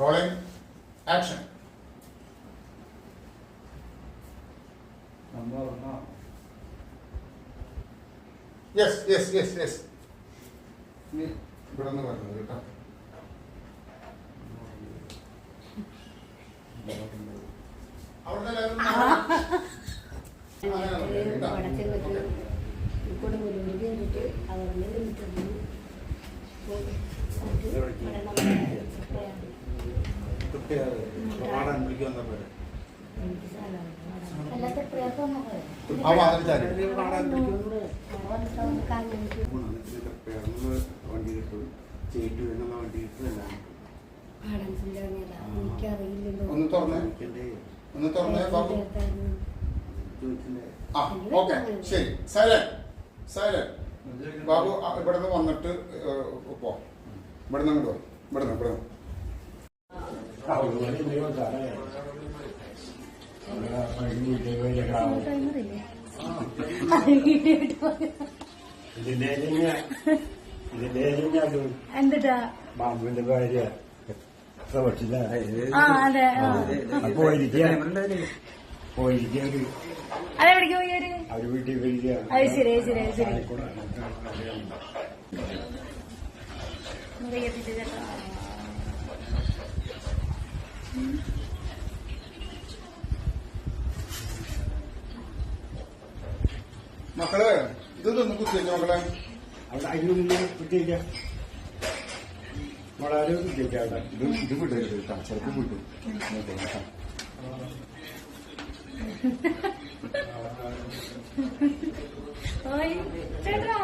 Rolling action yes yes yes yes നീ ഇവിടെ നിന്ന് പറഞ്ഞത് കേട്ടോ. അവിടെ എല്ലാവരും അങ്ങനെ പറഞ്ഞു കേട്ടോ. വടക്കേ പറ്റും ആ വാതിൽ ചാരി. വണ്ടി കിട്ടും ചേറ്റു എന്നുള്ള വണ്ടി കിട്ടുമല്ല എനിക്കറിയില്ലല്ലോ ഒന്ന് തുറന്നേ. ഒന്ന് തുറന്നേ ബാബു. ഇവിടെ ആ ഓക്കെ. ശരി. സൈലന്റ്. സൈലന്റ്. ബാബു ഇവിടുന്ന് വന്നിട്ട് പോ. ഇവിടുന്ന് അങ്ങോട്ട് പോ. ഇവിടുന്ന് ഇവിടുന്ന്. എന്തിട്ടാ? ബാബുവിന്റെ ഭാര്യ അതെവിടേക്ക് വരിക അത് ശരി ശരി ശരി. ചേട്ടാ. മക്കളെ ഇത് ഇതൊന്ന് ചെയ്യാൻ മക്കളെ? അവിടെ അതിനുള്ളിൽ കുത്തിയില്ല വളരെ കുത്തിയിട്ടാണ് ഇത് ഇത് വിടരുത് കേട്ടോ ചിലപ്പോൾ വിടും ഓയ് ചേട്ടാ.